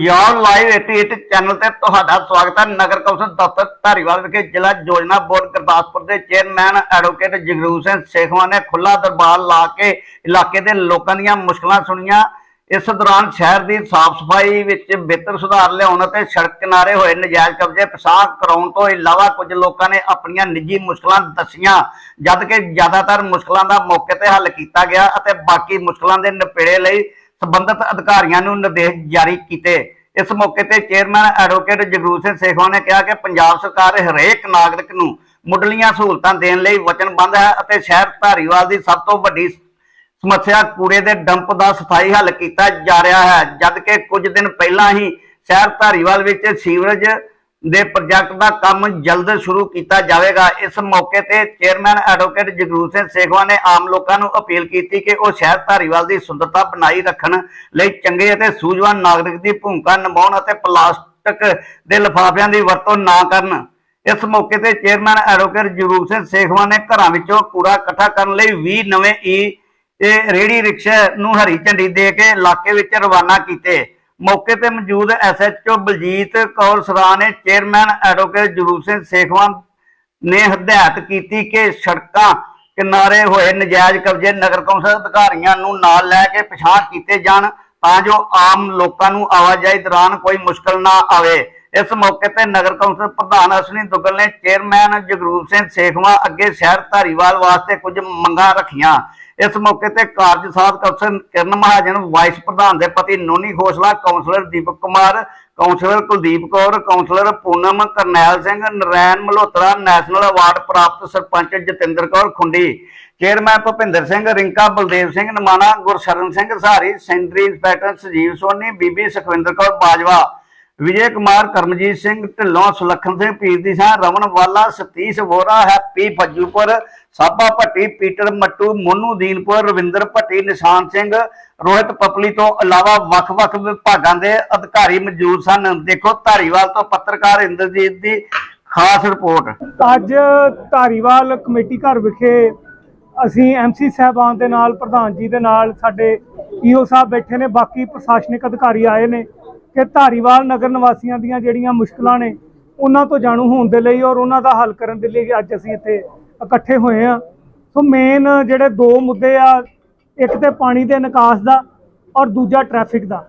Punjab live 88 channel ਤੇ। ਤੁਹਾਡਾ ਸਵਾਗਤ ਹੈ ਨਗਰ ਕੌਂਸਲ ਦਫ਼ਤਰ ਧਾਰੀਵਾਲ ਵਿਖੇ, ਜ਼ਿਲ੍ਹਾ ਯੋਜਨਾ ਬੋਰਡ ਗੁਰਦਾਸਪੁਰ ਦੇ ਚੇਅਰਮੈਨ ਐਡਵੋਕੇਟ ਜਗਰੂਪ ਸਿੰਘ ਸੇਖਵਾਂ ਨੇ ਖੁੱਲਾ ਦਰਬਾਰ ਲਾ ਕੇ ਇਲਾਕੇ ਦੇ ਲੋਕਾਂ ਦੀਆਂ ਮੁਸ਼ਕਲਾਂ ਸੁਣੀਆਂ। ਇਸ ਦੌਰਾਨ ਸ਼ਹਿਰ ਦੀ ਸਾਫ਼ ਸਫ਼ਾਈ ਵਿੱਚ ਬਿਹਤਰ ਸੁਧਾਰ ਲਿਆਉਣ ਅਤੇ ਸੜਕ ਕਿਨਾਰੇ ਹੋਏ ਨਜਾਇਜ਼ ਕਬਜ਼ੇ ਪਸਾਹ ਕਰਾਉਣ ਤੋਂ ਇਲਾਵਾ ਕੁਝ ਲੋਕਾਂ ਨੇ ਆਪਣੀਆਂ ਨਿੱਜੀ ਮੁਸ਼ਕਲਾਂ ਦੱਸੀਆਂ ਜਦਕਿ ਜ਼ਿਆਦਾਤਰ ਮੁਸ਼ਕਲਾਂ ਦਾ ਮੌਕੇ ਤੇ ਹੱਲ ਕੀਤਾ ਗਿਆ ਅਤੇ ਬਾਕੀ ਮੁਸ਼ਕਲਾਂ ਦੇ ਨਿਪੇੜੇ ਲਈ ਸਬੰਧਤ ਅਧਿਕਾਰੀਆਂ ਨੂੰ ਨਿਰਦੇਸ਼ ਜਾਰੀ ਕੀਤੇ। ਇਸ ਮੌਕੇ ਤੇ ਚੇਅਰਮੈਨ ਐਡਵੋਕੇਟ ਜਗਰੂਪ ਸਿੰਘ ਸੇਖਵਾ ਨੇ ਕਿਹਾ ਕਿ ਪੰਜਾਬ ਸਰਕਾਰ ਹਰੇਕ ਨਾਗਰਿਕ ਨੂੰ ਮੁੱਢਲੀਆਂ ਸਹੂਲਤਾਂ ਦੇਣ ਲਈ ਵਚਨਬੱਧ ਹੈ ਅਤੇ ਸ਼ਹਿਰ ਧਾਰੀਵਾਲ ਦੀ ਸਭ ਤੋਂ ਵੱਡੀ ਸਮੱਸਿਆ ਕੂੜੇ ਦੇ ਡੰਪ ਦਾ ਸਥਾਈ ਹੱਲ ਕੀਤਾ ਜਾ ਰਿਹਾ ਹੈ ਜਦ ਕਿ ਕੁਝ ਦਿਨ ਪਹਿਲਾਂ ਹੀ ਸ਼ਹਿਰ ਧਾਰੀਵਾਲ ਵਿੱਚ ਸੀਵਰੇਜ ਦੇ ਪ੍ਰੋਜੈਕਟ ਦਾ ਕੰਮ ਜਲਦ ਸ਼ੁਰੂ ਕੀਤਾ ਜਾਵੇਗਾ। ਇਸ ਮੌਕੇ ਤੇ ਚੇਅਰਮੈਨ ਐਡਵੋਕੇਟ ਜਗਰੂਪ ਸਿੰਘ ਸੇਖਵਾ ਨੇ ਆਮ ਲੋਕਾਂ ਨੂੰ ਅਪੀਲ ਕੀਤੀ ਕਿ ਉਹ ਸ਼ਹਿਰ ਧਾਰੀਵਾਲ ਦੀ ਸੁੰਦਰਤਾ ਬਣਾਈ ਰੱਖਣ ਲਈ ਚੰਗੇ ਅਤੇ ਸੂਝਵਾਨ ਨਾਗਰਿਕ ਦੀ ਭੂਮਿਕਾ ਨਿਭਾਉਣ ਅਤੇ ਪਲਾਸਟਿਕ ਦੇ ਲਿਫਾਫਿਆਂ ਦੀ ਵਰਤੋਂ ਨਾ ਕਰਨ। ਇਸ ਮੌਕੇ ਤੇ ਚੇਅਰਮੈਨ ਐਡਵੋਕੇਟ ਜਗਰੂਪ ਸਿੰਘ ਸੇਖਵਾ ਨੇ ਘਰਾਂ ਵਿੱਚੋਂ ਕੂੜਾ ਇਕੱਠਾ ਕਰਨ ਲਈ 20 ਨਵੇਂ ਈ ਇਹ ਰੇੜੀ ਰਿਕਸ਼ਾ ਨੂੰ ਹਰੀ ਝੰਡੀ ਦੇ ਕੇ ਇਲਾਕੇ ਵਿੱਚ ਰਵਾਨਾ ਕੀਤੇ। ਮੌਕੇ ਤੇ ਮੌਜੂਦ SHO Baljit Kaur Sra chairman advocate Jagroop Singh Sekhwan ਨੇ ਹਦਾਇਤ ਕੀਤੀ ਕਿ ਸੜਕਾਂ ਕਿਨਾਰੇ ਹੋਏ ਨਜਾਇਜ਼ ਕਬਜ਼ੇ ਨਗਰ ਕੌਂਸਲ ਅਧਿਕਾਰੀਆਂ ਨੂੰ ਨਾਲ ਲੈ ਕੇ ਪਛਾਣ ਕੀਤੇ ਜਾਣ ਤਾਂ ਜੋ ਆਮ ਲੋਕਾਂ ਨੂੰ ਆਵਾਜਾਈ ਦੌਰਾਨ ਕੋਈ ਮੁਸ਼ਕਲ ਨਾ ਆਵੇ। ਇਸ ਮੌਕੇ ਤੇ ਨਗਰ ਕੌਂਸਲ ਪ੍ਰਧਾਨ ਅਸ਼ਵਨੀ ਦੁੱਗਲ ਨੇ ਚੇਅਰਮੈਨ ਜਗਰੂਪ ਸਿੰਘ ਸੇਖਵਾਂ ਅੱਗੇ ਸ਼ਹਿਰ ਧਾਰੀਵਾਲ ਵਾਸਤੇ ਕੁਝ ਮੰਗਾਂ ਰੱਖੀਆਂ। ਇਸ ਮੌਕੇ ਤੇ ਕਾਰਜ ਸਾਧਕ ਅਫਸਰ ਕਿਰਨ ਮਹਾਜਨ ਵਾਈਸ ਪ੍ਰਧਾਨ ਦੇ ਪਤੀ Noni Khosla councillor Deepak Kumar councillor Kuldeep Kaur councillor Poonam Karnail Singh, Narain Malhotra national award ਪ੍ਰਾਪਤ sarpanch Jatinder Kaur Khundi chairman Bhupinder Singh, Rinka Baldev Singh, Namana Gursharan Singh Sahari sanitary inspector Sanjeev Soni, Bibi Sukhwinder Kaur Bajwa. Vijay Kumar, Karamjit Singh, Dhillon, Sulakhan Singh ਪੀਰਦੀ Singh, Raman Wala, Satish Vora Happy Fajjupur Saba Bhatti, Peter Mattu, Monu Dinpur, Ravinder Bhatti, Nishan Singh, Rohit ਪਪਲੀ ਤੋਂ ਇਲਾਵਾ ਵੱਖ-ਵੱਖ ਵਿਭਾਗਾਂ ਦੇ ਅਧਿਕਾਰੀ ਮੌਜੂਦ ਸਨ। ਦੇਖੋ, ਧਾਰੀਵਾਲ ਤੋਂ ਪੱਤਰਕਾਰ ਇੰਦਰਜੀਤ ਦੀ ਖਾਸ ਰਿਪੋਰਟ। ਅੱਜ ਧਾਰੀਵਾਲ ਕਮੇਟੀ ਘਰ ਵਿਖੇ ਅਸੀਂ ਐਮਸੀ ਸਾਹਿਬਾਨ ਦੇ ਨਾਲ, ਪ੍ਰਧਾਨ ਜੀ ਦੇ ਨਾਲ ਸਾਡੇ ਈਓ ਸਾਹਿਬ ਬੈਠੇ ਨੇ, ਬਾਕੀ ਪ੍ਰਸ਼ਾਸਨਿਕ ਅਧਿਕਾਰੀ ਆਏ ਨੇ। ਕਿ ਧਾਰੀਵਾਲ ਨਗਰ ਨਿਵਾਸੀਆਂ ਦੀਆਂ ਜਿਹੜੀਆਂ ਮੁਸ਼ਕਲਾਂ ਨੇ, ਉਹਨਾਂ ਤੋਂ ਜਾਣੂ ਹੋਣ ਦੇ ਲਈ ਔਰ ਉਹਨਾਂ ਦਾ ਹੱਲ ਕਰਨ ਦੇ ਲਈ ਅੱਜ ਅਸੀਂ ਇੱਥੇ ਇਕੱਠੇ ਹੋਏ ਆ ਸੋ ਮੇਨ ਜਿਹੜੇ ਦੋ ਮੁੱਦੇ ਆ, ਇੱਕ ਤੇ ਪਾਣੀ ਦੇ ਨਿਕਾਸ ਦਾ ਔਰ ਦੂਜਾ ਟ੍ਰੈਫਿਕ ਦਾ।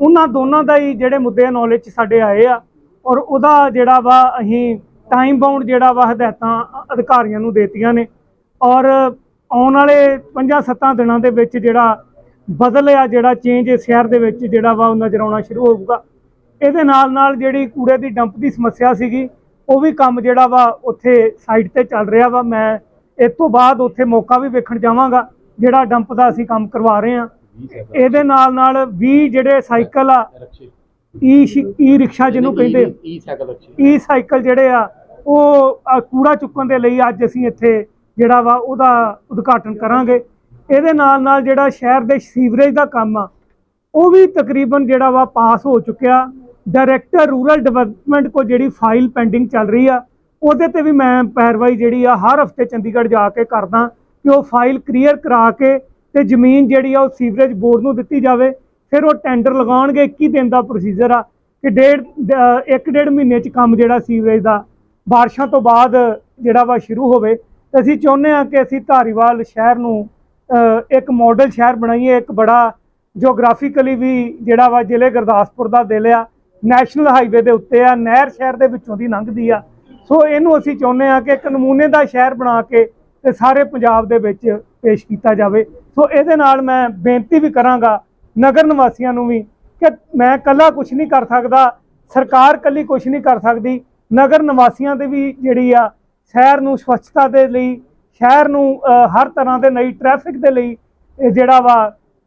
ਉਹਨਾਂ ਦੋਨਾਂ ਦਾ ਹੀ ਜਿਹੜੇ ਮੁੱਦੇ ਨੌਲੇਜ 'ਚ ਸਾਡੇ ਆਏ ਆ ਔਰ ਉਹਦਾ ਜਿਹੜਾ ਵਾ ਅਸੀਂ ਟਾਈਮ ਬਾਉਂਡ ਜਿਹੜਾ ਵਾ ਹਦਾਇਤਾਂ ਅਧਿਕਾਰੀਆਂ ਨੂੰ ਦੇਤੀਆਂ ਨੇ। ਔਰ ਆਉਣ ਵਾਲੇ 5-7 ਦਿਨਾਂ ਦੇ ਵਿੱਚ ਜਿਹੜਾ ਬਦਲ ਆ ਜਿਹੜਾ ਚੇਂਜ ਇਸ ਸ਼ਹਿਰ ਦੇ ਵਿੱਚ ਜਿਹੜਾ ਵਾ ਉਹ ਨਜ਼ਰ ਆਉਣਾ ਸ਼ੁਰੂ ਹੋਊਗਾ। ਇਹਦੇ ਨਾਲ ਨਾਲ ਜਿਹੜੀ ਕੂੜੇ ਦੀ ਡੰਪ ਦੀ ਸਮੱਸਿਆ ਸੀਗੀ ਉਹ ਵੀ ਕੰਮ ਜਿਹੜਾ ਵਾ ਉੱਥੇ ਸਾਈਡ ਤੇ ਚੱਲ ਰਿਹਾ ਵਾ। ਮੈਂ ਇਸ ਤੋਂ ਬਾਅਦ ਉੱਥੇ ਮੌਕਾ ਵੀ ਵੇਖਣ ਜਾਵਾਂਗਾ ਜਿਹੜਾ ਡੰਪ ਦਾ ਅਸੀਂ ਕੰਮ ਕਰਵਾ ਰਹੇ ਹਾਂ। ਇਹਦੇ ਨਾਲ ਨਾਲ 20 ਜਿਹੜੇ ਸਾਈਕਲ ਆ ਈ ਈ ਰਿਕਸ਼ਾ ਜਿਹਨੂੰ ਕਹਿੰਦੇ ਈ ਸਾਈਕਲ ਅੱਛੀ ਈ ਸਾਈਕਲ ਜਿਹੜੇ ਆ ਉਹ ਕੂੜਾ ਚੁੱਕਣ ਦੇ ਲਈ ਅੱਜ ਅਸੀਂ ਇੱਥੇ ਜਿਹੜਾ ਵਾ ਉਹਦਾ ਉਦਘਾਟਨ ਕਰਾਂਗੇ। ਇਹਦੇ ਨਾਲ ਨਾਲ ਜਿਹੜਾ ਸ਼ਹਿਰ ਦੇ ਸੀਵਰੇਜ ਦਾ ਕੰਮ ਆ, ਉਹ ਵੀ ਤਕਰੀਬਨ ਜਿਹੜਾ ਵਾ ਪਾਸ ਹੋ ਚੁੱਕਿਆ। ਡਾਇਰੈਕਟਰ ਰੂਰਲ ਡਿਵੈਲਪਮੈਂਟ ਕੋ ਜਿਹੜੀ ਫਾਈਲ ਪੈਂਡਿੰਗ ਚੱਲ ਰਹੀ ਆ, ਉਹਦੇ ਤੇ ਵੀ ਮੈਂ ਪੈਰਵਾਈ ਜਿਹੜੀ ਆ ਹਰ ਹਫ਼ਤੇ ਚੰਡੀਗੜ੍ਹ ਜਾ ਕੇ ਕਰਦਾ ਕਿ ਉਹ ਫਾਈਲ ਕਲੀਅਰ ਕਰਾ ਕੇ ਤੇ ਜ਼ਮੀਨ ਜਿਹੜੀ ਆ ਉਹ ਸੀਵਰੇਜ ਬੋਰਡ ਨੂੰ ਦਿੱਤੀ ਜਾਵੇ। ਫਿਰ ਉਹ ਟੈਂਡਰ ਲਗਾਉਣਗੇ 21 ਦਿਨ ਦਾ ਪ੍ਰੋਸੀਜਰ ਆ ਕਿ ਡੇਢ ਇੱਕ ਡੇਢ ਮਹੀਨੇ ਚ ਕੰਮ ਜਿਹੜਾ ਸੀਵਰੇਜ ਦਾ ਬਾਰਿਸ਼ਾਂ ਤੋਂ ਬਾਅਦ ਜਿਹੜਾ ਵਾ ਸ਼ੁਰੂ ਹੋਵੇ। ਤੇ ਅਸੀਂ ਚਾਹੁੰਦੇ ਹਾਂ ਕਿ ਅਸੀਂ ਧਾਰੀਵਾਲ ਸ਼ਹਿਰ ਨੂੰ ਇੱਕ ਮਾਡਲ ਸ਼ਹਿਰ ਬਣਾਈਏ ਇੱਕ ਬੜਾ ਜੀਓਗ੍ਰਾਫਿਕਲੀ ਵੀ ਜਿਹੜਾ ਵਾ ਜ਼ਿਲ੍ਹੇ ਗੁਰਦਾਸਪੁਰ ਦਾ ਦਿਲ ਆ ਨੈਸ਼ਨਲ ਹਾਈਵੇ ਦੇ ਉੱਤੇ ਆ, ਨਹਿਰ ਸ਼ਹਿਰ ਦੇ ਵਿੱਚੋਂ ਦੀ ਲੰਘਦੀ ਆ। ਸੋ ਇਹਨੂੰ ਅਸੀਂ ਚਾਹੁੰਦੇ ਹਾਂ ਕਿ ਇੱਕ ਨਮੂਨੇ ਦਾ ਸ਼ਹਿਰ ਬਣਾ ਕੇ ਤੇ ਸਾਰੇ ਪੰਜਾਬ ਦੇ ਵਿੱਚ ਪੇਸ਼ ਕੀਤਾ ਜਾਵੇ। ਸੋ ਇਹਦੇ ਨਾਲ ਮੈਂ ਬੇਨਤੀ ਵੀ ਕਰਾਂਗਾ ਨਗਰ ਨਿਵਾਸੀਆਂ ਨੂੰ ਵੀ ਕਿ ਮੈਂ ਇਕੱਲਾ ਕੁਝ ਨਹੀਂ ਕਰ ਸਕਦਾ, ਸਰਕਾਰ ਇਕੱਲੀ ਕੁਝ ਨਹੀਂ ਕਰ ਸਕਦੀ। ਨਗਰ ਨਿਵਾਸੀਆਂ ਦੇ ਵੀ ਜਿਹੜੀ ਆ ਸ਼ਹਿਰ ਨੂੰ ਸਵੱਛਤਾ ਦੇ ਲਈ ਸ਼ਹਿਰ ਨੂੰ ਹਰ ਤਰ੍ਹਾਂ ਦੇ ਨਈ ਟ੍ਰੈਫਿਕ ਦੇ ਲਈ ਜਿਹੜਾ ਵਾ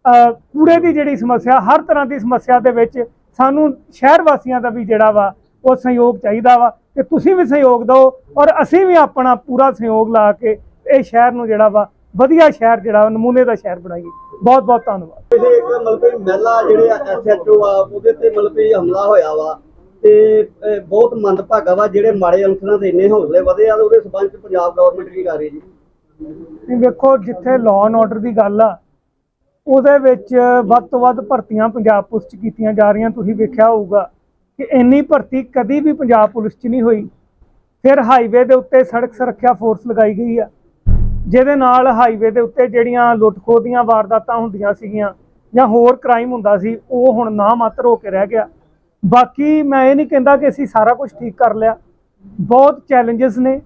ਅ, ਕੂੜੇ ਦੀ ਜਿਹੜੀ ਸਮੱਸਿਆ ਹਰ ਤਰ੍ਹਾਂ ਦੀ ਸਮੱਸਿਆ ਦੇ ਵਿੱਚ ਸਾਨੂੰ ਸ਼ਹਿਰ ਵਾਸੀਆਂ ਦਾ ਵੀ ਜਿਹੜਾ ਵਾ ਉਹ ਸਹਿਯੋਗ ਚਾਹੀਦਾ ਵਾ ਕਿ ਤੁਸੀਂ ਵੀ ਸਹਿਯੋਗ ਦਿਓ ਔਰ ਅਸੀਂ ਵੀ ਆਪਣਾ ਪੂਰਾ ਸਹਿਯੋਗ ਲਾ ਕੇ ਇਹ ਸ਼ਹਿਰ ਨੂੰ ਜਿਹੜਾ ਵਾ ਵਧੀਆ ਸ਼ਹਿਰ ਜਿਹੜਾ ਨਮੂਨੇ ਦਾ ਸ਼ਹਿਰ ਬਣਾਈਏ। ਬਹੁਤ ਬਹੁਤ ਧੰਨਵਾਦ। ਇਹ ਇੱਕ ਮਤਲਬ ਮਹਿਲਾ ਜਿਹੜੇ ਐਸਐਚਓ ਆ ਉਹਦੇ ਤੇ ਮਤਲਬ ਹਮਲਾ ਹੋਇਆ ਵਾ ਤੇ ਬਹੁਤ ਮੰਦਭਾਗਾ ਵਾ ਜਿਹੜੇ ਮਾੜੇ ਅਨਸਰਾਂ ਦੇ ਇੰਨੇ ਹੌਸਲੇ ਵਧੇ ਆ ਉਹਦੇ ਸਬੰਧ ਚ ਪੰਜਾਬ ਗਵਰਨਮੈਂਟ ਕੀ ਕਰ ਰਹੀ ਜੀ? ਵੀ ਵੇਖੋ, ਜਿੱਥੇ ਲਾਅ ਐਂਡ ਆਰਡਰ ਦੀ ਗੱਲ ਆ, ਉਹਦੇ ਵਿੱਚ ਵੱਧ ਤੋਂ ਵੱਧ ਭਰਤੀਆਂ ਪੰਜਾਬ ਪੁਲਿਸ 'ਚ ਕੀਤੀਆਂ ਜਾ ਰਹੀਆਂ। ਤੁਸੀਂ ਵੇਖਿਆ ਹੋਊਗਾ ਕਿ ਇੰਨੀ ਭਰਤੀ ਕਦੀ ਵੀ ਪੰਜਾਬ ਪੁਲਿਸ 'ਚ ਨਹੀਂ ਹੋਈ। ਫਿਰ ਹਾਈਵੇ ਦੇ ਉੱਤੇ ਸੜਕ ਸੁਰੱਖਿਆ ਫੋਰਸ ਲਗਾਈ ਗਈ ਆ। ਜਿਹਦੇ ਨਾਲ ਹਾਈਵੇ ਦੇ ਉੱਤੇ ਜਿਹੜੀਆਂ ਲੁੱਟ-ਖੋਹ ਦੀਆਂ ਵਾਰਦਾਤਾਂ ਹੁੰਦੀਆਂ ਸੀਗੀਆਂ ਜਾਂ ਹੋਰ ਕ੍ਰਾਈਮ ਹੁੰਦਾ ਸੀ, ਉਹ ਹੁਣ ਨਾ ਮਾਤਰ ਹੋ ਕੇ ਰਹਿ ਗਿਆ। ਬਾਕੀ ਮੈਂ ਇਹ ਨਹੀਂ ਕਹਿੰਦਾ ਕਿ ਅਸੀਂ ਸਾਰਾ ਕੁਝ ਠੀਕ ਕਰ ਲਿਆ। ਬਹੁਤ ਚੈਲੰਜਸ ਨੇ।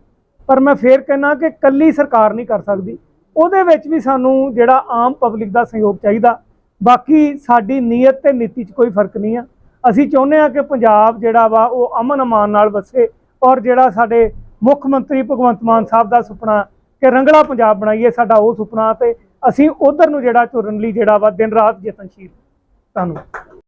ਪਰ ਮੈਂ ਫੇਰ ਕਹਿਣਾ ਕਿ ਕੱਲੀ ਸਰਕਾਰ ਨਹੀਂ ਕਰ ਸਕਦੀ। ਉਹਦੇ ਵਿੱਚ ਵੀ ਸਾਨੂੰ ਜਿਹੜਾ ਆਮ ਪਬਲਿਕ ਦਾ ਸਹਿਯੋਗ ਚਾਹੀਦਾ। ਬਾਕੀ ਸਾਡੀ ਨੀਅਤ ਤੇ ਨੀਤੀ 'ਚ ਕੋਈ ਫ਼ਰਕ ਨਹੀਂ ਆ। ਅਸੀਂ ਚਾਹੁੰਦੇ ਆ ਕਿ ਪੰਜਾਬ ਜਿਹੜਾ ਵਾ, ਉਹ ਅਮਨ ਅਮਾਨ ਨਾਲ ਵਸੇ ਔਰ ਜਿਹੜਾ ਸਾਡੇ ਮੁੱਖ ਮੰਤਰੀ ਭਗਵੰਤ ਮਾਨ ਸਾਹਿਬ ਦਾ ਸੁਪਨਾ ਕਿ ਰੰਗਲਾ ਪੰਜਾਬ ਬਣਾਈਏ, ਸਾਡਾ ਉਹ ਸੁਪਨਾ ਤੇ ਅਸੀਂ ਉਧਰ ਨੂੰ ਜਿਹੜਾ ਤੁਰਨ ਲਈ ਜਿਹੜਾ ਵਾ ਦਿਨ ਰਾਤ ਯਤਨਸ਼ੀਲ। ਧੰਨਵਾਦ।